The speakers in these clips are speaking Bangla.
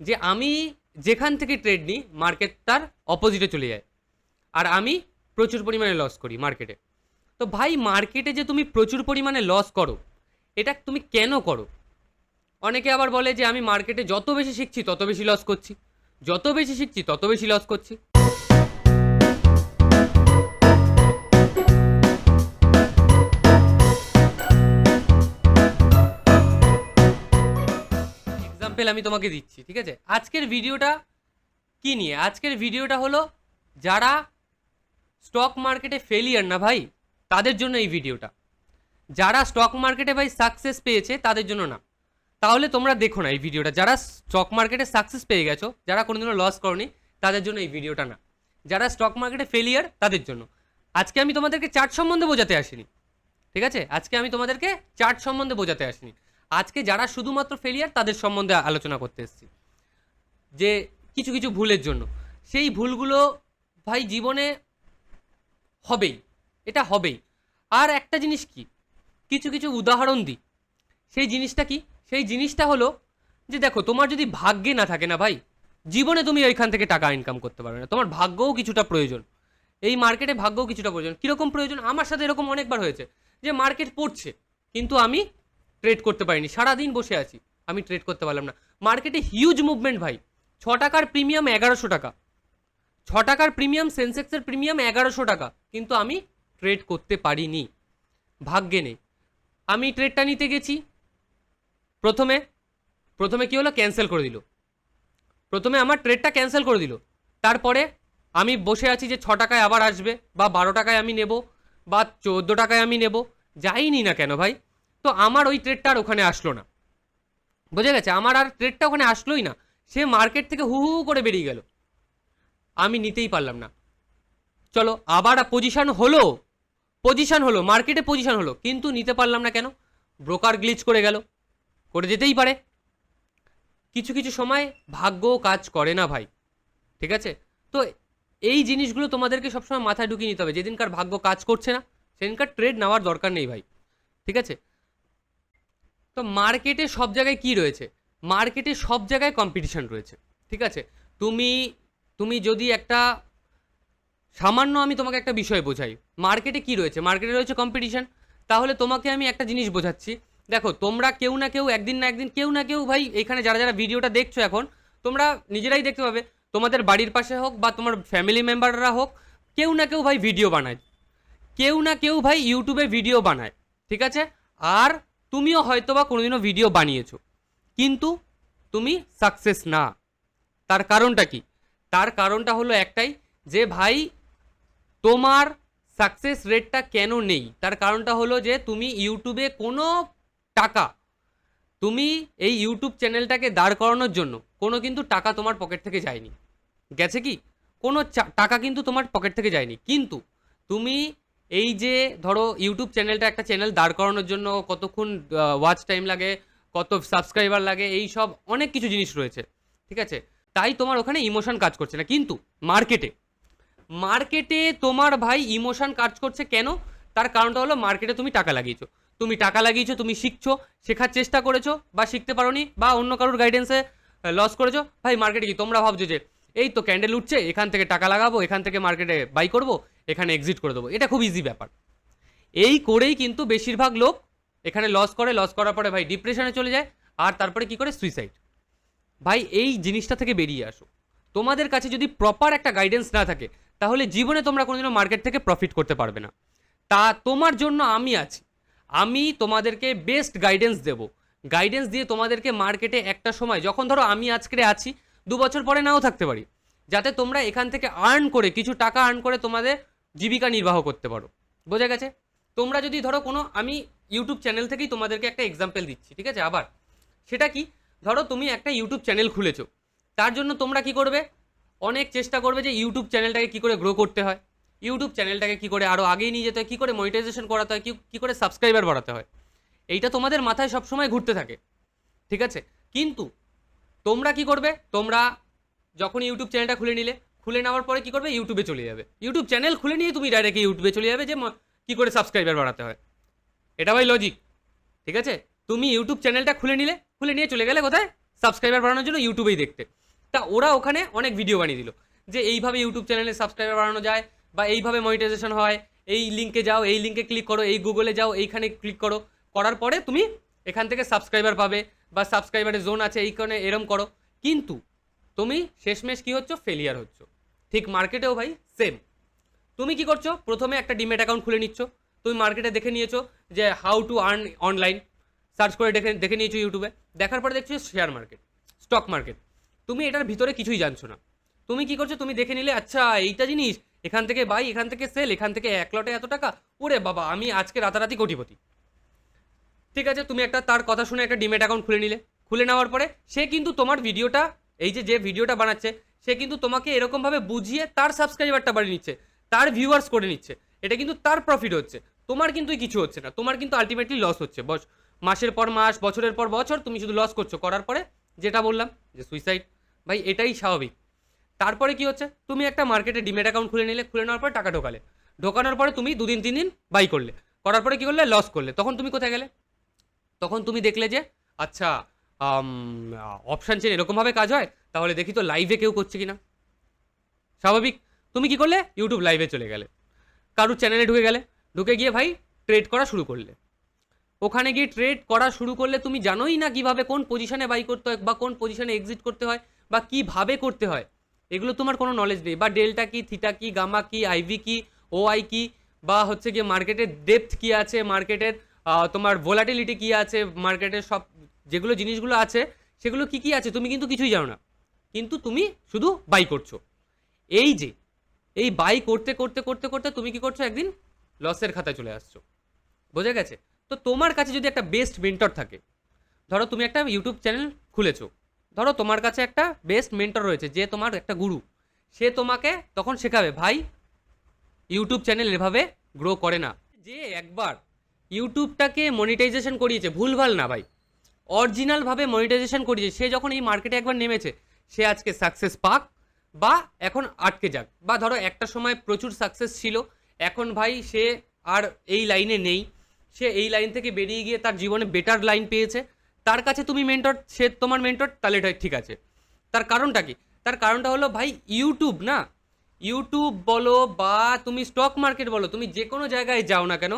যে আমি যেখান থেকে ট্রেড নিই মার্কেট তার অপোজিটে চলে যায়। আর আমি প্রচুর পরিমাণে লস করি মার্কেটে তো ভাই মার্কেটে যে তুমি প্রচুর পরিমাণে লস করো, এটা তুমি কেন করো? অনেকে আবার বলে যে আমি মার্কেটে যত বেশি শিখছি, তত বেশি লস করছি। যত বেশি শিখছি, তত বেশি লস করছি। এক্সাম্পল আমি তোমাকে দিচ্ছি, ঠিক আছে? আজকের ভিডিওটা কি নিয়ে? আজকের ভিডিওটা হলো যারা স্টক মার্কেটে ফেলিয়ার না ভাই, তাদের জন্য এই ভিডিওটা। যারা স্টক মার্কেটে ভাই সাকসেস পেয়েছে, তাদের জন্য না। তাহলে তোমরা দেখো না এই ভিডিওটা। যারা স্টক মার্কেটে সাকসেস পেয়ে গেছো, যারা কোনোদিনও লস করনি, তাদের জন্য এই ভিডিওটা না। যারা স্টক মার্কেটে ফেলিয়ার তাদের জন্য। আজকে আমি তোমাদেরকে চার্ট সম্বন্ধে বোঝাতে আসিনি, ঠিক আছে? আজকে আমি তোমাদেরকে চার্ট সম্বন্ধে বোঝাতে আসিনি। আজকে যারা শুধুমাত্র ফেলিয়ার তাদের সম্বন্ধে আলোচনা করতে এসেছি। যে কিছু কিছু ভুলের জন্য। সেই ভুলগুলো ভাই জীবনে হবেই, এটা হবেই। আর একটা জিনিস কি? কিছু কিছু উদাহরণ দিই। সেই জিনিসটা কি? সেই জিনিসটা হলো যে দেখো, তোমার যদি ভাগ্যে না থাকে না ভাই, জীবনে তুমি ওইখান থেকে টাকা ইনকাম করতে পারবে না। তোমার ভাগ্যও কিছুটা প্রয়োজন। এই মার্কেটে ভাগ্যও কিছুটা প্রয়োজন। কীরকম প্রয়োজন? আমার সাথে এরকম অনেকবার হয়েছে যে মার্কেট পড়ছে, কিন্তু আমি ট্রেড করতে পারিনি। সারাদিন বসে আছি। আমি ট্রেড করতে পারলাম না। মার্কেটে হিউজ মুভমেন্ট ভাই। ছ টাকার প্রিমিয়াম এগারোশো টাকা। ছ টাকার প্রিমিয়াম সেন্সেক্সের প্রিমিয়াম এগারোশো টাকা। কিন্তু আমি ট্রেড করতে পারিনি। ভাগ্যে নেই। আমি ট্রেডটা নিতে গেছি। প্রথমে প্রথমে কি হলো? ক্যান্সেল করে দিল। প্রথমে আমার ট্রেডটা ক্যান্সেল করে দিল। তারপরে আমি বসে আছি যে ছ টাকায় আবার আসবে বা বারো টাকায় আমি নেব বা চোদ্দ টাকায় আমি নেব। যাইনি না কেন ভাই। তো আমার ওই ট্রেডটা আর ওখানে আসলো না। বোঝা গেছে? আমার আর ট্রেডটা ওখানে আসলোই না। সে মার্কেট থেকে হু হু করে বেরিয়ে গেল। আমি নিতেই পারলাম না। চলো, আবার পজিশন হলো। পজিশন হলো মার্কেটে পজিশন হলো। কিন্তু নিতে পারলাম না কেন? ব্রোকার গ্লিচ করে গেল। করে যেতেই পারে। কিছু কিছু সময় ভাগ্য কাজ করে না ভাই। ঠিক আছে? তো এই জিনিসগুলো তোমাদেরকে সবসময় মাথায় ঢুকিয়ে নিতে হবে। যেদিনকার ভাগ্য কাজ করছে না, সেদিনকার ট্রেড নেওয়ার দরকার নেই ভাই। ঠিক আছে? তো মার্কেটে সব জায়গায় কি রয়েছে? মার্কেটে সব জায়গায় কম্পিটিশন রয়েছে, ঠিক আছে? তুমি তুমি যদি একটা, সামান্য আমি তোমাকে একটা বিষয় বোঝাই মার্কেটে কি রয়েছে? মার্কেটে রয়েছে কম্পিটিশন তাহলে তোমাকে আমি একটা জিনিস বোঝাচ্ছি। দেখো, তোমরা কেউ না কেউ, একদিন না একদিন কেউ না কেউ ভাই, এখানে যারা যারা ভিডিওটা দেখছ এখন, তোমরা নিজেরাই দেখতে পাবে। তোমাদের বাড়ির পাশে হোক বা তোমার ফ্যামিলি মেম্বাররা হোক, কেউ না কেউ ভাই ভিডিও বানায়। কেউ না কেউ ভাই ইউটিউবে ভিডিও বানায়, ঠিক আছে? আর তুমিও হয়তো বা কোনোদিনও ভিডিও বানিয়েছো। কিন্তু তুমি সাকসেস না। তার কারণটা কি? তার কারণটা হলো একটাই, যে ভাই, তোমার সাকসেস রেটটা কেন নেই? তার কারণটা হলো যে তুমি ইউটিউবে কোনো টাকা, তুমি এই ইউটিউব চ্যানেলটাকে দাঁড় করানোর জন্য কোনো কিন্তু টাকা তোমার পকেট থেকে যায়নি। গেছে কি? কোনো টাকা কিন্তু তোমার পকেট থেকে যায়নি। কিন্তু তুমি এই যে ধরো ইউটিউব চ্যানেলটা একটা চ্যানেল দাঁড় করানোর জন্য কতক্ষণ ওয়াচ টাইম লাগে, কত সাবস্ক্রাইবার লাগে, এই সব অনেক কিছু জিনিস রয়েছে, ঠিক আছে? তাই তোমার ওখানে ইমোশন কাজ করছে না। কিন্তু মার্কেটে মার্কেটে তোমার ভাই ইমোশন কাজ করছে কেন? তার কারণটা হলো মার্কেটে তুমি টাকা লাগিয়েছো। তুমি টাকা লাগিয়েছো, তুমি শিখছো, শেখার চেষ্টা করেছ বা শিখতে পারোনি বা অন্য কারোর গাইডেন্সে লস করেছ। ভাই মার্কেটে কি তোমরা ভাবছ যে, এই তো ক্যান্ডেল উঠছে, এখান থেকে টাকা লাগাবো, এখান থেকে মার্কেটে বাই করব এখানে এক্সিট করে দেবো। এটা খুব ইজি ব্যাপার। এই করেই কিন্তু বেশিরভাগ লোক এখানে লস করে লস করার পরে ভাই ডিপ্রেশনে চলে যায়, আর তারপরে কি করে? সুইসাইড ভাই, এই জিনিসটা থেকে বেরিয়ে আসো। তোমাদের কাছে যদি প্রপার একটা গাইডেন্স না থাকে, তাহলে জীবনে তোমরা কোনোদিনও মার্কেট থেকে প্রফিট করতে পারবে না। তা তোমার জন্য আমি আছি। আমি তোমাদেরকে বেস্ট গাইডেন্স দেব। গাইডেন্স দিয়ে তোমাদেরকে মার্কেটে একটা সময়, যখন ধরো আমি আজকে আছি, দু বছর পরে নাও থাকতে পারি। যাতে তোমরা এখান থেকে আর্ন করে, কিছু টাকা আর্ন করে তোমাদের জীবিকা নির্বাহ করতে পারো। বোঝা গেছে? তোমরা যদি ধরো কোনো, আমি ইউটিউব চ্যানেল থেকেই তোমাদেরকে একটা এক্সাম্পল দিচ্ছি, ঠিক আছে? আবার, সেটা কি? ধরো তুমি একটা ইউটিউব চ্যানেল খুলেছো, তার জন্য তোমরা কি করবে? অনেক চেষ্টা করবে যে ইউটিউব চ্যানেলটাকে কি করে গ্রো করতে হয়। ইউটিউব চ্যানেলটাকে কি করে আরও আগেই নিয়ে যেতে হয়, কী করে মনিটাইজেশন করাতে হয়, কি- করে সাবস্ক্রাইবার বাড়াতে হয়। এইটা তোমাদের মাথায় সবসময় ঘুরতে থাকে, ঠিক আছে? কিন্তু তোমরা কি করবে? তোমরা যখন ইউটিউব চ্যানেলটা খুলে নিলে খুলে নেওয়ার পরে কি করবে? ইউটিউবে চলে যাবে। ইউটিউব চ্যানেল খুলে নিয়ে তুমি ডাইরেক্ট ইউটিউবে চলে যাবে যে কি করে সাবস্ক্রাইবার বাড়াতে হয়। এটা ভাই লজিক ঠিক আছে? তুমি ইউটিউব চ্যানেলটা খুলে নিলে, খুলে নিয়ে চলে গেলে কোথায়? সাবস্ক্রাইবার বাড়ানোর জন্য ইউটিউবেই দেখতে। তা ওরা ওখানে অনেক ভিডিও বানিয়ে দিল, যে এইভাবে ইউটিউব চ্যানেলে সাবস্ক্রাইবার বাড়ানো যায় বা এইভাবে মনিটাইজেশন হয়, এই লিঙ্কে যাও, এই লিঙ্কে ক্লিক করো, এই গুগলে যাও, এইখানে ক্লিক করো। করার পরে তুমি এখান থেকে সাবস্ক্রাইবার পাবে বা সাবস্ক্রাইবারের জোন আছে, এইখানে এরম করো। কিন্তু তুমি শেষমেশ কী হচ্ছ? ফেলিয়ার হচ্ছ। ঠিক মার্কেটেও ভাই সেম তুমি কি করছ? প্রথমে একটা ডিমেট অ্যাকাউন্ট খুলে নিচ্ছ। তুমি মার্কেটে দেখে নিয়েছো যে how to earn online search করে দেখে দেখে নিয়েছো ইউটিউবে দেখার পরে দেখছ শেয়ার মার্কেট স্টক মার্কেট তুমি এটার ভিতরে কিছুই জানছো না। তুমি কি করছ? তুমি দেখে নিলে আচ্ছা এইটা জিনিস, এখান থেকে বাই এখান থেকে সেল এখান থেকে এক লটে এত টাকা। ওরে বাবা, আমি আজকে রাতারাতি কোটিপতি। ঠিক আছে, তুমি একটা তার কথা শুনে একটা ডিমেট অ্যাকাউন্ট খুলে নিলে। খুলে নেওয়ার পরে সে কিন্তু তোমার ভিডিওটা, এই যে যে ভিডিওটা বানাচ্ছে সে কিন্তু তোমাকে এরকমভাবে বুঝিয়ে তার সাবস্ক্রাইবারটা বাড়িয়ে নিচ্ছে, তার ভিউয়ার্স করে নিচ্ছে। এটা কিন্তু তার প্রফিট হচ্ছে। তোমার কিন্তু কিছু হচ্ছে না। তোমার কিন্তু আলটিমেটলি লস হচ্ছে। বস, মাসের পর মাস, বছরের পর বছর তুমি শুধু লস করছ। করার পরে যেটা বললাম, যে সুইসাইড ভাই, এটাই স্বাভাবিক। তারপরে কি হচ্ছে? তুমি একটা মার্কেটে ডিমেট অ্যাকাউন্ট খুলে নিলে, খুলে নেওয়ার পরে টাকা ঢোকালে। ঢোকানোর পরে তুমি দুদিন, তিন দিন বাই করলে। করার পরে কি করলে? লস করলে। তখন তুমি কোথায় গেলে? তখন তুমি দেখলে যে আচ্ছা অপশান চেন এরকমভাবে কাজ হয়, তাহলে দেখি তো লাইভে কেউ করছে কি না স্বাভাবিক। তুমি কি করলে? ইউটিউব লাইভে চলে গেলে। কারুর চ্যানেলে ঢুকে গেলে। ঢুকে গিয়ে ভাই ট্রেড করা শুরু করলে। ওখানে গিয়ে ট্রেড করা শুরু করলে তুমি জানোই না কীভাবে কোন পজিশনে বাই করতে হয় বা কোন পজিশনে এক্সিট করতে হয় বা কীভাবে করতে হয়। এগুলো তোমার কোনো নলেজ নেই। বা ডেল্টা কি থিটা কি গামা কি আইভি কি ও আই কি, বা হচ্ছে গিয়ে মার্কেটের ডেপথ কি আছে মার্কেটের তোমার ভোলাটিলিটি কি আছে মার্কেটের সব যেগুলো জিনিসগুলো আছে, সেগুলো কি কি আছে তুমি কিন্তু কিছুই জানো না। কিন্তু তুমি শুধু বাই করছ। এই যে, এই বাই করতে করতে করতে করতে তুমি কি করছ একদিন? লসের খাতায় চলে আসছো। বোঝা গেছে? তো তোমার কাছে যদি একটা বেস্ট মেন্টর থাকে, ধরো তুমি একটা ইউটিউব চ্যানেল খুলেছো, ধরো তোমার কাছে একটা বেস্ট মেন্টর রয়েছে, যে তোমার একটা গুরু সে তোমাকে তখন শেখাবে, ভাই ইউটিউব চ্যানেল এভাবে গ্রো করে না। যে একবার ইউটিউবটাকে মনিটাইজেশন করিয়েছে, ভুলভাল না ভাই। অরিজিনালভাবে মনিটাইজেশন করিয়েছে। সে যখন এই মার্কেটে একবার নেমেছে, সে আজকে সাকসেস পাক বা এখন আটকে যাক। বা ধরো একটা সময় প্রচুর সাকসেস ছিল, এখন ভাই সে আর এই লাইনে নেই। সে এই লাইন থেকে বেরিয়ে গিয়ে তার জীবনে বেটার লাইন পেয়েছে। তার কাছে তুমি মেন্টর সে তোমার মেন্টর তাহলে এটা ঠিক আছে। তার কারণটা কি? তার কারণটা হলো ভাই ইউটিউব না? ইউটিউব বলো বা তুমি স্টক মার্কেট বলো, তুমি যে কোনো জায়গায় যাও না কেন,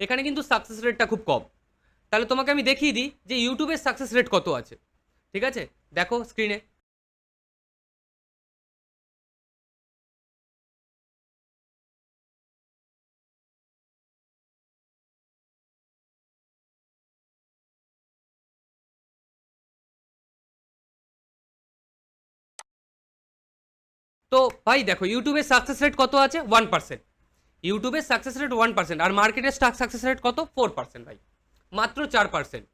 এখানে কিন্তু সাকসেস রেটটা খুব কম। তাহলে তোমাকে আমি দেখিয়ে দিই যে ইউটিউবের সাকসেস রেট কত আছে। ঠিক আছে? দেখো স্ক্রিনে তো ভাই দেখো ইউটিউবের সাকসেস রেট কত আছে? ওয়ান পার্সেন্ট ইউটিউবের সাকসেস রেট ওয়ান পার্সেন্ট আর মার্কেটের সাকসেস রেট কত? ফোর পার্সেন্ট ভাই। মাত্র চার পার্সেন্ট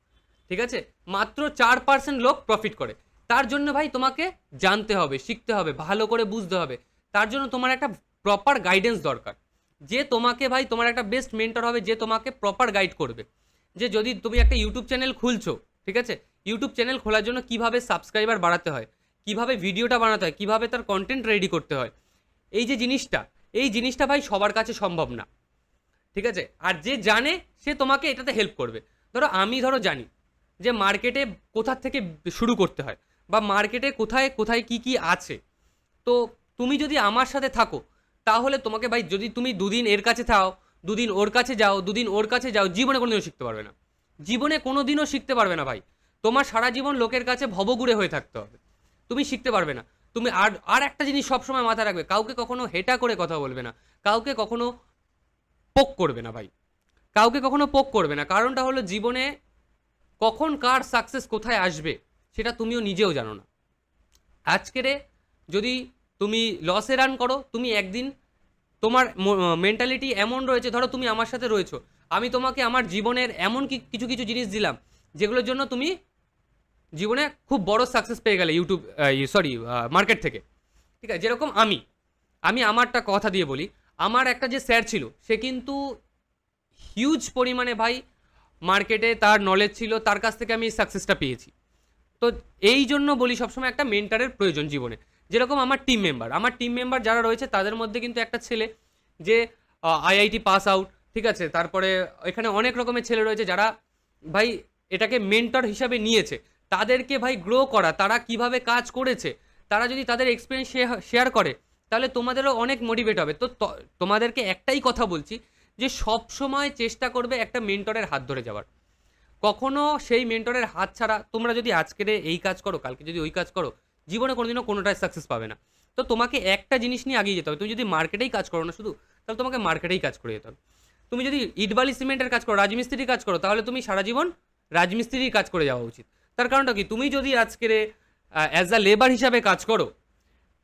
ঠিক আছে? মাত্র চার পার্সেন্ট লোক প্রফিট করে। তার জন্য ভাই তোমাকে জানতে হবে, শিখতে হবে, ভালো করে বুঝতে হবে। তার জন্য তোমার একটা প্রপার গাইডেন্স দরকার। যে তোমাকে ভাই, তোমার একটা বেস্ট মেন্টর হবে, যে তোমাকে প্রপার গাইড করবে। যে যদি তুমি একটা ইউটিউব চ্যানেল খুলছো, ঠিক আছে? ইউটিউব চ্যানেল খোলার জন্য কীভাবে সাবস্ক্রাইবার বাড়াতে হয়, কীভাবে ভিডিওটা বানাতে হয়, কীভাবে তার কন্টেন্ট রেডি করতে হয়, এই যে জিনিসটা, এই জিনিসটা ভাই সবার কাছে সম্ভব না। ঠিক আছে? আর যে জানে, সে তোমাকে এটাতে হেল্প করবে। ধরো আমি ধরো জানি যে মার্কেটে কোথা থেকে শুরু করতে হয় বা মার্কেটে কোথায় কোথায় কি কি আছে। তো তুমি যদি আমার সাথে থাকো, তাহলে তোমাকে ভাই যদি তুমি দুদিন এর কাছে থাও, দুদিন ওর কাছে যাও, দুদিন ওর কাছে যাও, জীবনে কোনোদিনও শিখতে পারবে না। জীবনে কোনোদিনও শিখতে পারবে না ভাই। তোমার সারা জীবন লোকের কাছে ভবগুড়ে হয়ে থাকতে হবে। তুমি শিখতে পারবে না। তুমি আর আর একটা জিনিস সবসময় মাথায় রাখবে, কাউকে কখনো হেটা করে কথা বলবে না। কাউকে কখনো পোক করবে না ভাই। কাউকে কখনো পোক করবে না। কারণটা হলো জীবনে কখন কার সাকসেস কোথায় আসবে, সেটা তুমিও নিজেও জানো না। আজকেরে যদি তুমি লসে রান করো, তুমি একদিন তোমার মেন্টালিটি এমন রয়েছে, ধরো তুমি আমার সাথে রয়েছো, আমি তোমাকে আমার জীবনের এমন কি- কিছু কিছু জিনিস দিলাম, যেগুলোর জন্য তুমি জীবনে খুব বড় সাকসেস পেয়ে গেলে ইউটিউব সরি মার্কেট থেকে। ঠিক আছে? যেরকম আমি আমি আমারটা কথা দিয়ে বলি আমার একটা যে স্যার ছিল, সে কিন্তু হিউজ পরিমাণে ভাই মার্কেটে তার নলেজ ছিল, তার কাছ থেকে আমি সাকসেসটা পেয়েছি। তো এই জন্য বলি সবসময় একটা মেন্টারের প্রয়োজন জীবনে। যেরকম আমার টিম মেম্বার আমার টিম মেম্বার যারা রয়েছে, তাদের মধ্যে কিন্তু একটা ছেলে যে আইআইটি পাস আউট ঠিক আছে? তারপরে এখানে অনেক রকমের ছেলে রয়েছে যারা ভাই এটাকে মেন্টর হিসাবে নিয়েছে। তাদেরকে ভাই গ্রো করা, তারা কীভাবে কাজ করেছে, তারা যদি তাদের এক্সপিরিয়েন্স শেয়ার করে তাহলে তোমাদেরও অনেক মোটিভেট হবে। তো তোমাদেরকে একটাই কথা বলছি যে সব সময় চেষ্টা করবে একটা মেন্টরের হাত ধরে যাওয়ার। কখনো সেই মেন্টরের হাত ছাড়া তোমরা যদি আজকের এই কাজ করো, কালকে যদি ওই কাজ করো, জীবনে কোনোদিনও কোনোটাই সাকসেস পাবে না। তো তোমাকে একটা জিনিস নিয়ে আগিয়ে যেতে হবে। তুমি যদি মার্কেটেই কাজ করো না শুধু, তাহলে তোমাকে মার্কেটেই কাজ করে যেতে হবে। তুমি যদি ইটবালি সিমেন্টের কাজ করো, রাজমিস্ত্রির কাজ করো, তাহলে তুমি সারা জীবন রাজমিস্ত্রির কাজ করে যাওয়া উচিত। তার কারণটা কি? তুমি যদি আজকের অ্যাজ আ লেবার হিসাবে কাজ করো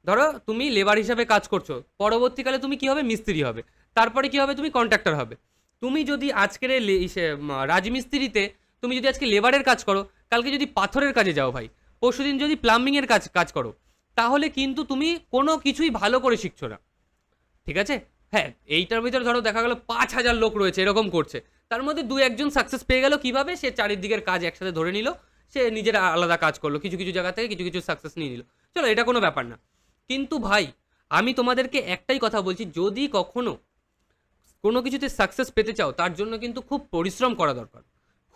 ধরো তুমি লেবার হিসাবে কাজ করছ, পরবর্তীকালে তুমি কি হবে? মিস্ত্রি হবে। তারপরে কি হবে? তুমি কন্ট্রাক্টর হবে। তুমি যদি আজকের রাজমিস্ত্রিতে তুমি যদি আজকে লেবারের কাজ করো, কালকে যদি পাথরের কাজে যাও ভাই, পরশুদিন যদি প্লাম্বিংয়ের কাজ কাজ করো, তাহলে কিন্তু তুমি কোনো কিছুই ভালো করে শিখছো না। ঠিক আছে? হ্যাঁ এইটার ভিতরে ধরো দেখা গেলো পাঁচ হাজার লোক রয়েছে, এরকম করছে। তার মধ্যে দু একজন সাকসেস পেয়ে গেল কীভাবে? সে চারিদিকের কাজ একসাথে ধরে নিল, সে নিজের আলাদা কাজ করল, কিছু কিছু জায়গা থেকে কিছু কিছু সাকসেস নিয়ে নিল। চলো, এটা কোনো ব্যাপার না। কিন্তু ভাই, আমি তোমাদেরকে একটাই কথা বলছি, যদি কখনো কোনো কিছুতে সাকসেস পেতে চাও, তার জন্য কিন্তু খুব পরিশ্রম করা দরকার।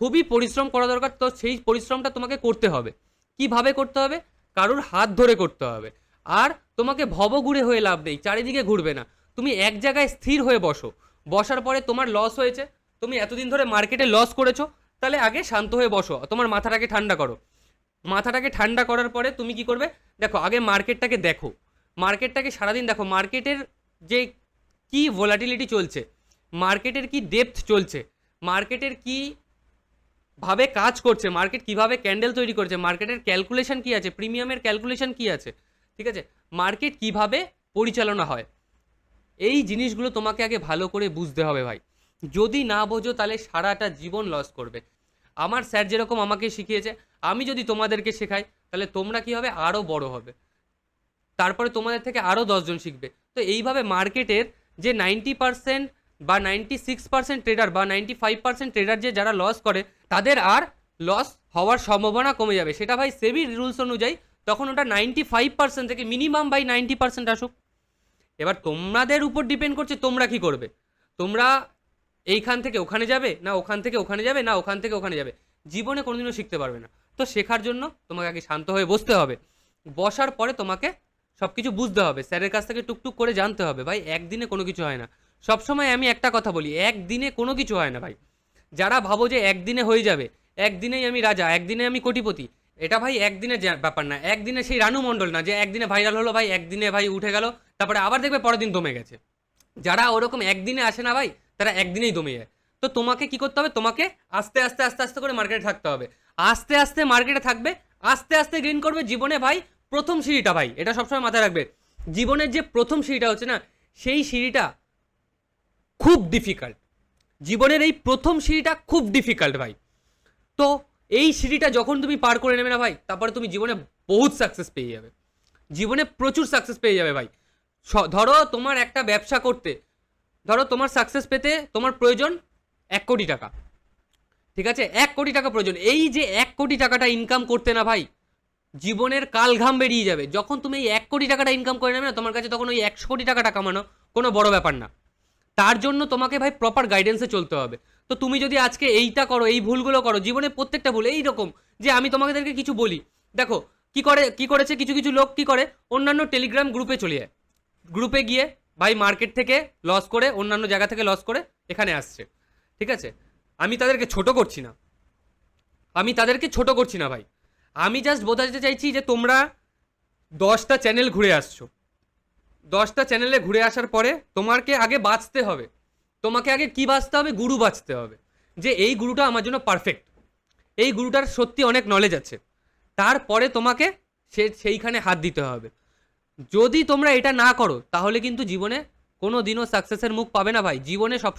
খুবই পরিশ্রম করা দরকার, তো সেই পরিশ্রমটা তোমাকে করতে হবে। কীভাবে করতে হবে? কারোর হাত ধরে করতে হবে। আর তোমাকে ভবঘুরে হয়ে লাভ নেই, চারিদিকে ঘুরবে না। তুমি এক জায়গায় স্থির হয়ে বসো। বসার পরে তোমার লস হয়েছে, তুমি এতদিন ধরে মার্কেটে লস করেছ, তাহলে আগে শান্ত হয়ে বসো, তোমার মাথাটাকে ঠান্ডা করো। মাথাটাকে ঠান্ডা করার পরে তুমি কি করবে? দেখো, আগে মার্কেটটাকে দেখো। মার্কেটটাকে সারাদিন দেখো, মার্কেটের যে কি ভোলাটিলিটি চলছে, মার্কেটের কি ডেপথ চলছে, মার্কেটের কি ভাবে কাজ করছে, মার্কেট কীভাবে ক্যান্ডেল তৈরি করছে, মার্কেটের ক্যালকুলেশন কি আছে প্রিমিয়ামের ক্যালকুলেশন কি আছে, ঠিক আছে? মার্কেট কীভাবে পরিচালনা হয়, এই জিনিসগুলো তোমাকে আগে ভালো করে বুঝতে হবে ভাই। যদি না বোঝো, তাহলে সারাটা জীবন লস করবে। আমার স্যার যেরকম আমাকে শিখিয়েছে, আমি যদি তোমাদেরকে শেখাই, তাহলে তোমরা কি হবে? আরও বড় হবে। তারপরে তোমাদের থেকে আরও দশজন শিখবে। তো এইভাবে মার্কেটের যে নাইনটি পার্সেন্ট বা নাইনটি সিক্স পার্সেন্ট ট্রেডার বা নাইনটি ফাইভ পার্সেন্ট ট্রেডার যে যারা লস করে, তাদের আর লস হওয়ার সম্ভাবনা কমে যাবে। সেটা ভাই সেবি রুলস অনুযায়ী তখন ওটা নাইনটি ফাইভ পার্সেন্ট থেকে মিনিমাম বাই নাইনটি পার্সেন্ট আসুক। এবার তোমাদের উপর ডিপেন্ড করছে তোমরা কি করবে? তোমরা এইখান থেকে ওখানে যাবে, না ওখান থেকে ওখানে যাবে, না ওখান থেকে ওখানে যাবে? জীবনে কোনোদিনও শিখতে পারবে না। তো শেখার জন্য তোমাকে আগে শান্ত হয়ে বসতে হবে। বসার পরে তোমাকে সব কিছু বুঝতে হবে, স্যারের কাছ থেকে টুকটুক করে জানতে হবে। ভাই, একদিনে কোনো কিছু হয় না। সবসময় আমি একটা কথা বলি, একদিনে কোনো কিছু হয় না ভাই। যারা ভাবো যে একদিনে হয়ে যাবে, একদিনেই আমি রাজা, একদিনে আমি কোটিপতি, এটা ভাই একদিনের ব্যাপার না। একদিনে সেই রানু মণ্ডল না, যে একদিনে ভাইরাল হলো ভাই, একদিনে ভাই উঠে গেল, তারপরে আবার দেখবে পরের দিন দমে গেছে। যারা ওরকম একদিনে আসে না ভাই, তারা একদিনেই দমে যায়। তো তোমাকে কি করতে হবে? তোমাকে আস্তে আস্তে আস্তে আস্তে করে মার্কেটে থাকতে হবে। আস্তে আস্তে মার্কেটে থাকবে, আস্তে আস্তে গ্রিন করবে জীবনে ভাই প্রথম সিঁড়িটা ভাই, এটা সবসময় মাথায় রাখবে। জীবনের যে প্রথম সিঁড়িটা হচ্ছে না, সেই সিঁড়িটা খুব ডিফিকাল্ট জীবনের এই প্রথম সিঁড়িটা খুব ডিফিকাল্ট ভাই। তো এই সিঁড়িটা যখন তুমি পার করে নেবে না ভাই, তারপরে তুমি জীবনে বহুত সাকসেস পেয়ে যাবে। জীবনে প্রচুর সাকসেস পেয়ে যাবে ভাই। ধরো তোমার একটা ব্যবসা করতে, ধরো তোমার সাকসেস পেতে তোমার প্রয়োজন এক কোটি টাকা। ঠিক আছে? এক কোটি টাকা প্রয়োজন। এই যে এক কোটি টাকাটা ইনকাম করতে না ভাই জীবনের কাল ঘাম বেরিয়ে যাবে। যখন তুমি এই এক কোটি টাকাটা ইনকাম করে নেবে না, তোমার কাছে তখন ওই একশো কোটি টাকাটা কামানো কোনো বড় ব্যাপার না। তার জন্য তোমাকে ভাই প্রপার গাইডেন্সে চলতে হবে। তো তুমি যদি আজকে এইটা করো, এই ভুলগুলো করো, জীবনে প্রত্যেকটা ভুল, এই রকম যে আমি তোমাদেরকে কিছু বলি। দেখো, কি করে, কি করেছে, কিছু কিছু লোক কি করে? অন্যান্য টেলিগ্রাম গ্রুপে চলে যায়। গ্রুপে গিয়ে ভাই মার্কেট থেকে লস করে, অন্যান্য জায়গা থেকে লস করে এখানে আসছে। ঠিক আছে? আমি তাদেরকে ছোট করছি না। আমি তাদেরকে ছোট করছি না ভাই। আমি জাস্ট বোঝাতে চাইছি যে তোমরা দশটা চ্যানেল ঘুরে আসছো। দশটা চ্যানেলে ঘুরে আসার পরে তোমাকে আগে বাঁচতে হবে। তোমাকে আগে কি বাঁচতে হবে? গুরু বাঁচতে হবে। যে এই গুরুটা আমার জন্য পারফেক্ট এই গুরুটার সত্যি অনেক নলেজ আছে। তারপরে তোমাকে সে সেইখানে হাত দিতে হবে। যদি তোমরা এটা না করো, তাহলে কিন্তু জীবনে কোনো দিনও সাকসেসের মুখ পাবে না ভাই। জীবনে সব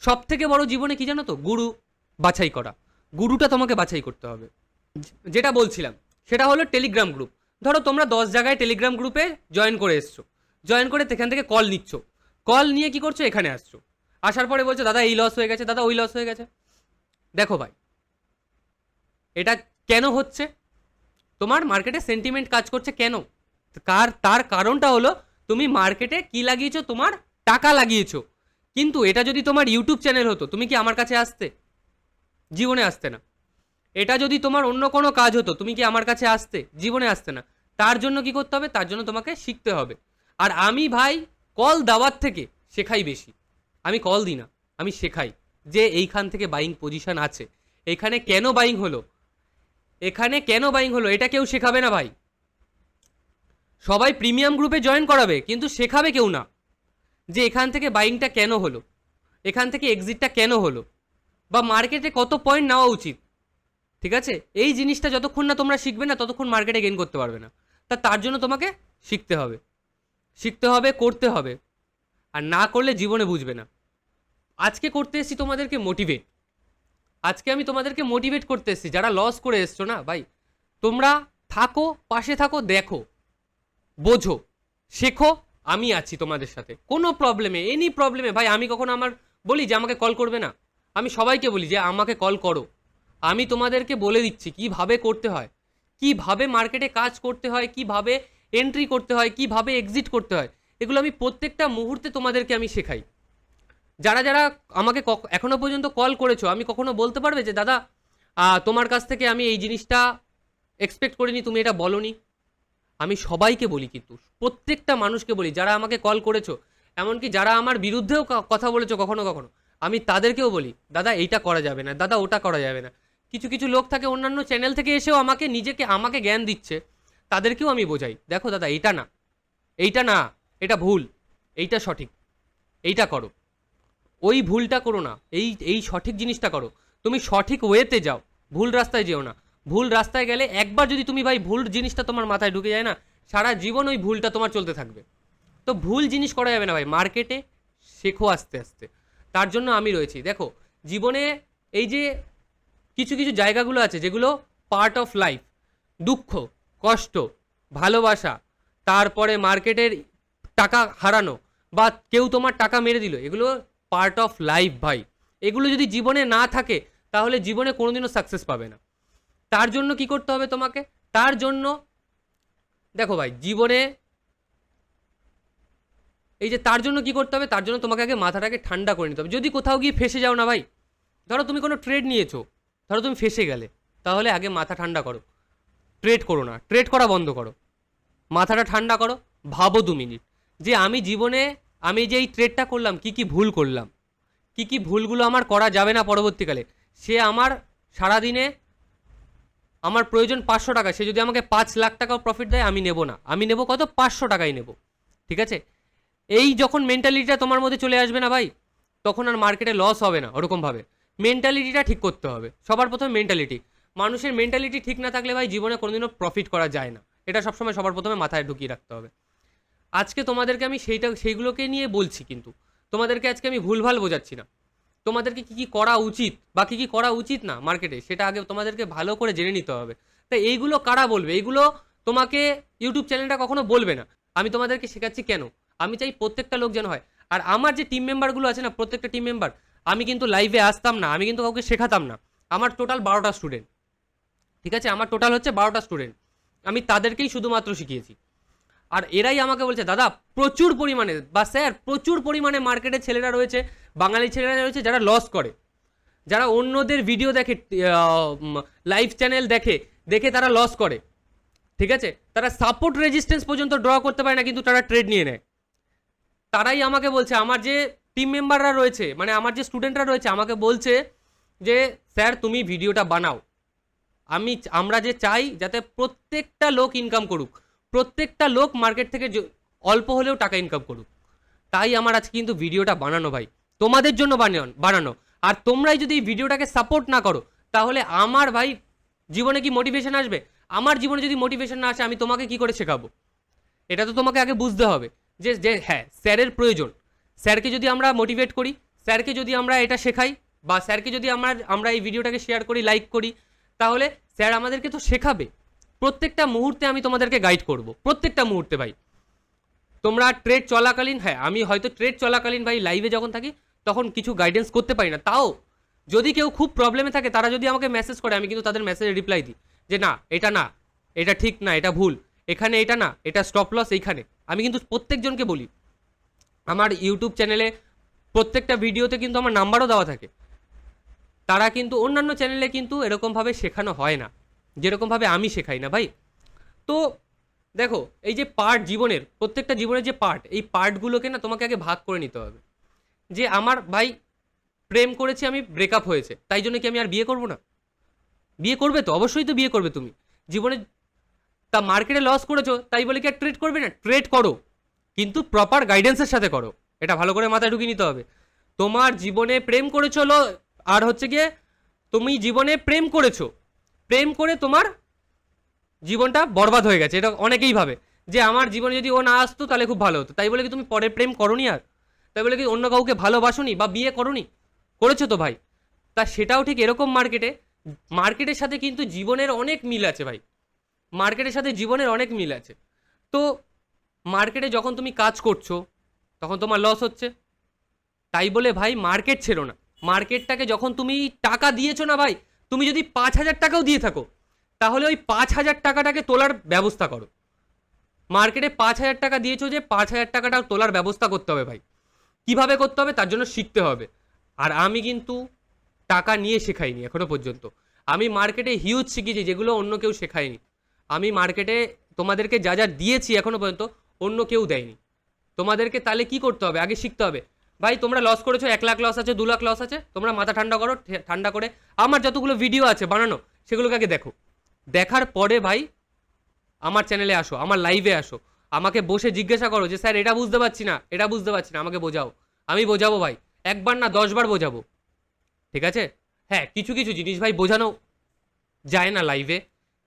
সব থেকে বড় জীবনে কি জানো তো? গুরু বাছাই করা। গুরুটা তোমাকে বাছাই করতে হবে। যেটা বলছিলাম, সেটা হলো টেলিগ্রাম গ্রুপ ধরো তোমরা দশ জায়গায় টেলিগ্রাম গ্রুপে জয়েন করে এসছো। জয়েন করে সেখান থেকে কল নিচ্ছ। কল নিয়ে কি করছ? এখানে আসছো। আসার পরে বলছো, দাদা, এই লস হয়ে গেছে, দাদা, ওই লস হয়ে গেছে। দেখো ভাই, এটা কেন হচ্ছে? তোমার মার্কেটে সেন্টিমেন্ট কাজ করছে কেন? কার, তার কারণটা হলো, তুমি মার্কেটে কি লাগিয়েছো? তোমার টাকা লাগিয়েছো। কিন্তু এটা যদি তোমার ইউটিউব চ্যানেল হতো, তুমি কি আমার কাছে আসতে? জীবনে আসতে না। এটা যদি তোমার অন্য কোনো কাজ হতো, তুমি কি আমার কাছে আসতে? জীবনে আসতে না। তার জন্য কি করতে হবে? তার জন্য তোমাকে শিখতে হবে। আর আমি ভাই, কল দেওয়ার থেকে শেখাই বেশি। আমি কল দিই না, আমি শেখাই যে এইখান থেকে বাইং পজিশন আছে। এখানে কেন বাইং হলো? এখানে কেন বাইং হলো? এটা কেউ শেখাবে না ভাই। সবাই প্রিমিয়াম গ্রুপে জয়েন করাবে, কিন্তু শেখাবে কেউ না যে এখান থেকে বাইংটা কেন হলো? এখান থেকে এক্সিটটা কেন হলো? বা মার্কেটে কত পয়েন্ট নেওয়া উচিত? ঠিক আছে? এই জিনিসটা যতক্ষণ না তোমরা শিখবে না, ততক্ষণ মার্কেটে গেইন করতে পারবে না। তা তার জন্য তোমাকে শিখতে হবে। শিখতে হবে, করতে হবে। আর না করলে জীবনে বুঝবে না। আজকে করতে এসেছি তোমাদেরকে মোটিভেট আজকে আমি তোমাদেরকে মোটিভেট করতে এসেছি। যারা লস করে এসছো না, ভাই, তোমরা থাকো, পাশে থাকো, দেখো, বোঝো, শেখো, আমি আছি তোমাদের সাথে। কোনো প্রবলেমে এনি প্রবলেমে ভাই, আমি কখনো আমার বলি যে আমাকে কল করবে না। আমি সবাইকে বলি যে আমাকে কল করো। আমি তোমাদেরকে বলে দিচ্ছি কীভাবে করতে হয়, কীভাবে মার্কেটে কাজ করতে হয়, কীভাবে এন্ট্রি করতে হয়, কীভাবে এক্সিট করতে হয়, এগুলো আমি প্রত্যেকটা মুহূর্তে তোমাদেরকে আমি শেখাই। যারা যারা আমাকে কখ- এখনও পর্যন্ত কল করেছ, আমি কখনো বলতে পারবে যে, দাদা তোমার কাছ থেকে আমি এই জিনিসটা এক্সপেক্ট করিনি, তুমি এটা বলনি। আমি সবাইকে বলি কিন্তু, প্রত্যেকটা মানুষকে বলি, যারা আমাকে কল করেছ, এমনকি যারা আমার বিরুদ্ধেও কথা বলেছ কখনো কখনো, আমি তাদেরকেও বলি, দাদা, এইটা করা যাবে না, দাদা, ওটা করা যাবে না। কিছু কিছু লোক থাকে, অন্যান্য চ্যানেল থেকে এসেও আমাকে নিজেকে, আমাকে জ্ঞান দিচ্ছে। তাদেরকেও আমি বোঝাই, দেখো দাদা, এইটা না এইটা না, এটা ভুল, এইটা সঠিক, এইটা করো। ওই ভুলটা করো না, এই এই সঠিক জিনিসটা করো। তুমি সঠিক ওয়েতে যাও, ভুল রাস্তায় যেও না। ভুল রাস্তায় গেলে একবার যদি তুমি ভাই ভুল জিনিসটা তোমার মাথায় ঢুকে যায় না, সারা জীবন ওই ভুলটা তোমার চলতে থাকবে। তো ভুল জিনিস করা যাবে না ভাই মার্কেটে শেখো আস্তে আস্তে। তার জন্য আমি রয়েছি। দেখো, জীবনে এই যে কিছু কিছু জায়গাগুলো আছে যেগুলো পার্ট অফ লাইফ দুঃখ, কষ্ট, ভালোবাসা, তারপরে মার্কেটের টাকা হারানো বা কেউ তোমার টাকা মেরে দিল, এগুলো পার্ট অফ লাইফ ভাই। এগুলো যদি জীবনে না থাকে, তাহলে জীবনে কোনোদিনও সাকসেস পাবে না। তার জন্য কি করতে হবে তোমাকে? তার জন্য, দেখো ভাই, জীবনে এই যে তার জন্য কি করতে হবে? তার জন্য তোমাকে আগে মাথাটাকে ঠান্ডা করে নিতে হবে। যদি কোথাও গিয়ে ফেসে যাও না ভাই, ধরো তুমি কোনো ট্রেড নিয়েছো ধরো তুমি ফেসে গেলে। তাহলে আগে মাথা ঠান্ডা করো। ট্রেড করো না। ট্রেড করা বন্ধ করো। মাথাটা ঠান্ডা করো। ভাবো দু মিনিট। যে আমি জীবনে আমি যে এই ট্রেডটা করলাম, কি কি ভুল করলাম, কি কি ভুলগুলো আমার করা যাবে না পরবর্তীকালে, সে আমার সারাদিনে আমার প্রয়োজন পাঁচশো টাকা, সে যদি আমাকে পাঁচ লাখ টাকাও প্রফিট দেয়, আমি নেব না। আমি নেব কত? পাঁচশো টাকাই নেব। ঠিক আছে? এই যখন মেন্টালিটিটা তোমার মধ্যে চলে আসবে না ভাই, তখন আর মার্কেটে লস হবে না, ওরকমভাবে। মেন্টালিটিটা ঠিক করতে হবে। সবার প্রথমে মেন্টালিটি মানুষের মেন্টালিটি ঠিক না থাকলে ভাই জীবনে কোনোদিনও প্রফিট করা যায় না। এটা সবসময় সবার প্রথমে মাথায় ঢুকিয়ে রাখতে হবে। আজকে তোমাদেরকে আমি সেইটা, সেইগুলোকে নিয়ে বলছি কিন্তু। তোমাদেরকে আজকে আমি ভুলভাল বোঝাচ্ছি না। তোমাদেরকে কী কী করা উচিত বা কী কী করা উচিত না মার্কেটে সেটা আগে তোমাদেরকে ভালো করে জেনে নিতে হবে। তাই এইগুলো কারা বলবে? এইগুলো তোমাকে ইউটিউব চ্যানেলটা কখনো বলবে না। আমি তোমাদেরকে শেখাচ্ছি কেন? আমি চাই প্রত্যেকটা লোক যেন হয়। আর আমার যে টিম মেম্বারগুলো আছে না, প্রত্যেকটা টিম মেম্বার আমি কিন্তু লাইভে আসতাম না, আমি কিন্তু কাউকে শেখাতাম না। আমার টোটাল বারোটা স্টুডেন্ট ঠিক আছে? আমার টোটাল হচ্ছে বারোটা স্টুডেন্ট আমি তাদেরকেই শুধুমাত্র শিখিয়েছি। আর এরাই আমাকে বলছে, দাদা, প্রচুর পরিমাণে বা স্যার, প্রচুর পরিমাণে মার্কেটে ছেলেরা রয়েছে, বাঙালি ছেলেরা রয়েছে যারা লস করে। যারা অন্যদের ভিডিও দেখে লাইভ চ্যানেল দেখে দেখে তারা লস করে। ঠিক আছে? তারা সাপোর্ট রেজিস্ট্যান্স পর্যন্ত ড্র করতে পারে না, কিন্তু তারা ট্রেড নিয়ে নেয়। তারাই আমাকে বলছে, আমার যে টিম মেম্বাররা রয়েছে মানে আমার যে স্টুডেন্টরা রয়েছে, আমাকে বলছে যে, স্যার, তুমি ভিডিওটা বানাও। আমি আমরা যে চাই, যাতে প্রত্যেকটা লোক ইনকাম করুক। প্রত্যেকটা লোক মার্কেট থেকে অল্প হলেও টাকা ইনকাম করুক। তাই আমার আজকে কিন্তু ভিডিওটা বানানো ভাই। তোমাদের জন্য বানানো বানানো। আর তোমরাই যদি এই ভিডিওটাকে সাপোর্ট না করো, তাহলে আমার ভাই জীবনে কি মোটিভেশন আসবে? আমার জীবনে যদি মোটিভেশন না আসে, আমি তোমাকে কি করে শেখাবো? এটা তো তোমাকে আগে বুঝতে হবে যে যে হ্যাঁ স্যারের প্রয়োজন। স্যারকে যদি আমরা মোটিভেট করি, স্যারকে যদি আমরা এটা শেখাই, বা স্যারকে যদি আমরা আমরা এই ভিডিওটাকে শেয়ার করি লাইক করি, তাহলে স্যার আমাদেরকে তো শেখাবে। প্রত্যেকটা মুহূর্তে আমি তোমাদেরকে গাইড করব। প্রত্যেকটা মুহূর্তে ভাই। তোমরা ট্রেড চলাকালীন হ্যাঁ আমি হয়তো ট্রেড চলাকালীন ভাই লাইভে যখন থাকি, তখন কিছু গাইডেন্স করতে পারি না। তাও যদি কেউ খুব প্রবলেমে থাকে, তারা যদি আমাকে মেসেজ করে, আমি কিন্তু তাদের মেসেজে রিপ্লাই দিই যে না, এটা না, এটা ঠিক না, এটা ভুল, এখানে এটা না, এটা স্টপ লস এইখানে। আমি কিন্তু প্রত্যেকজনকে বলি আমার ইউটিউব চ্যানেলে প্রত্যেকটা ভিডিওতে কিন্তু আমার নাম্বারও দেওয়া থাকে। তারা কিন্তু অন্যান্য চ্যানেলে কিন্তু এরকমভাবে শেখানো হয় না। যেরকমভাবে আমি শেখাই না ভাই। তো দেখো, এই যে পার্ট জীবনের, প্রত্যেকটা জীবনের যে পার্ট এই পার্টগুলোকে না তোমাকে আগে ভাগ করে নিতে হবে। যে আমার ভাই প্রেম করেছি, আমি ব্রেকআপ হয়েছে, তাই জন্য কি আমি আর বিয়ে করব না? বিয়ে করবে তো, অবশ্যই তো বিয়ে করবে তুমি। জীবনে তা মার্কেটে লস করেছ, তাই বলে কি আর ট্রেড করবে না? ট্রেড করো। কিন্তু প্রপার গাইডেন্সের সাথে করো। এটা ভালো করে মাথায় ঢুকিয়ে নিতে হবে। তোমার জীবনে প্রেম করে চলো, আর হচ্ছে গিয়ে তুমি জীবনে প্রেম করেছ। প্রেম করে তোমার জীবনটা বরবাদ হয়ে গেছে। এটা অনেকেই ভাবে যে আমার জীবনে যদি ও না আসতো তাহলে খুব ভালো হতো। তাই বলে কি তুমি পরে প্রেম করনি আর? তাই বলে কি অন্য কাউকে ভালোবাসোনি বা বিয়ে করনি? করেছ তো ভাই। তা সেটাও ঠিক এরকম মার্কেটে মার্কেটের সাথে কিন্তু জীবনের অনেক মিল আছে ভাই। মার্কেটের সাথে জীবনের অনেক মিল আছে। তো মার্কেটে যখন তুমি কাজ করছ, তখন তোমার লস হচ্ছে। তাই বলে ভাই, মার্কেট ছেড়ো না। মার্কেটটাকে যখন তুমি টাকা দিয়েছ না ভাই, তুমি যদি পাঁচ হাজার টাকাও দিয়ে থাকো, তাহলে ওই পাঁচ হাজার টাকাটাকে তোলার ব্যবস্থা করো। মার্কেটে পাঁচ হাজার টাকা দিয়েছ যে পাঁচ হাজার টাকাটা তোলার ব্যবস্থা করতে হবে ভাই। কীভাবে করতে হবে? তার জন্য শিখতে হবে। আর আমি কিন্তু টাকা নিয়ে শেখাইনি এখনও পর্যন্ত। আমি মার্কেটে হিউজ শিখেছি, যেগুলো অন্য কেউ শেখায়নি। আমি মার্কেটে তোমাদেরকে যা যা দিয়েছি এখনও পর্যন্ত অন্য কেউ দেয়নি। তোমাদেরকে তাহলে কি করতে হবে? আগে শিখতে হবে। ভাই, তোমরা লস করেছ, এক লাখ লস আছে, দু লাখ লস আছে, তোমরা মাথা ঠান্ডা করো ঠান্ডা করে। আমার যতগুলো ভিডিও আছে, বানানো, সেগুলোকে আগে দেখো। দেখার পরে ভাই, আমার চ্যানেলে আসো, আমার লাইভে আসো। আমাকে বসে জিজ্ঞাসা করো যে, স্যার, এটা বুঝতে পারছি না, এটা বুঝতে পারছি না, আমাকে বোঝাও। আমি বোঝাবো ভাই, একবার না দশবার বোঝাবো। ঠিক আছে? হ্যাঁ কিছু কিছু জিনিস ভাই বোঝানো যায় না লাইভে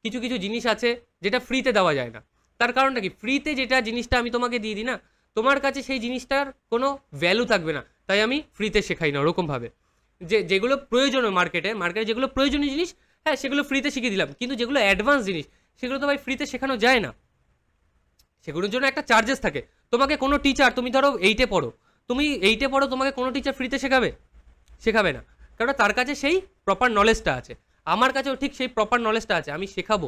কিছু কিছু জিনিস আছে, যেটা ফ্রিতে দেওয়া যায় না। তার কারণটা কি? ফ্রিতে যেটা জিনিসটা আমি তোমাকে দিয়ে দিই না, তোমার কাছে সেই জিনিসটার কোনো ভ্যালু থাকবে না। তাই আমি ফ্রিতে শেখাই না ওরকমভাবে যে, যেগুলো প্রয়োজনীয় মার্কেটে মার্কেটে যেগুলো প্রয়োজনীয় জিনিস হ্যাঁ সেগুলো ফ্রিতে শিখিয়ে দিলাম। কিন্তু যেগুলো অ্যাডভান্স জিনিস, সেগুলো তো ভাই ফ্রিতে শেখানো যায় না। সেগুলোর জন্য একটা চার্জেস থাকে। তোমাকে কোনো টিচার তুমি ধরো এইটে পড়ো, তুমি এইটে পড়ো, তোমাকে কোনো টিচার ফ্রিতে শেখাবে? শেখাবে না। কারণ তার কাছে সেই প্রপার নলেজটা আছে। আমার কাছেও ঠিক সেই প্রপার নলেজটা আছে, আমি শেখাবো।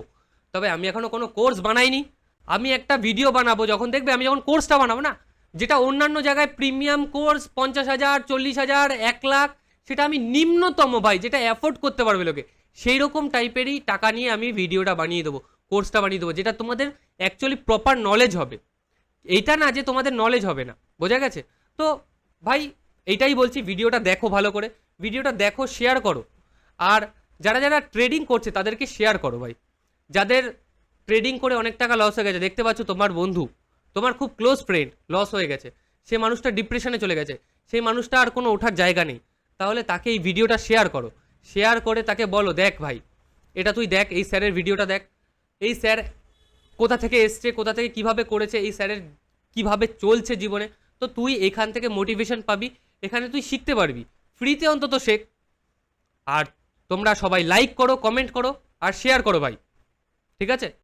তবে আমি এখনও কোনো কোর্স বানাইনি। আমি একটা ভিডিও বানাবো, যখন দেখবে আমি যখন কোর্সটা বানাবো না, যেটা অন্যান্য জায়গায় প্রিমিয়াম কোর্স পঞ্চাশ হাজার, চল্লিশ হাজার, এক লাখ, সেটা আমি নিম্নতম ভাই, যেটা অ্যাফোর্ড করতে পারবে লোকে সেই রকম টাইপেরই টাকা নিয়ে আমি ভিডিওটা বানিয়ে দেবো কোর্সটা বানিয়ে দেবো, যেটা তোমাদের অ্যাকচুয়ালি প্রপার নলেজ হবে। এইটা না যে তোমাদের নলেজ হবে না, বোঝা গেছে? তো ভাই, এইটাই বলছি ভিডিওটা দেখো ভালো করে ভিডিওটা দেখো শেয়ার করো। আর যারা যারা ট্রেডিং করছে, তাদেরকে শেয়ার করো ভাই। যাদের ট্রেডিং করে অনেক টাকা লস হয়ে গেছে। দেখতে পাচ্ছ তোমার বন্ধু, তোমার খুব ক্লোজ ফ্রেন্ড লস হয়ে গেছে। সে মানুষটা ডিপ্রেশনে চলে গেছে। সেই মানুষটা আর কোনো ওঠার জায়গা নেই। তাহলে তাকে এই ভিডিওটা শেয়ার করো। শেয়ার করে তাকে বলো, দেখ ভাই, এটা তুই দেখ, এই স্যারের ভিডিওটা দেখ। এই স্যার কোথা থেকে এসছে, কোথা থেকে কীভাবে করেছে, এই স্যারের কীভাবে চলছে জীবনে। তো তুই এখান থেকে মোটিভেশন পাবি, এখানে তুই শিখতে পারবি। ফ্রিতে অন্তত শেখ। আর তোমরা সবাই লাইক করো কমেন্ট করো, আর শেয়ার করো ভাই। ঠিক আছে?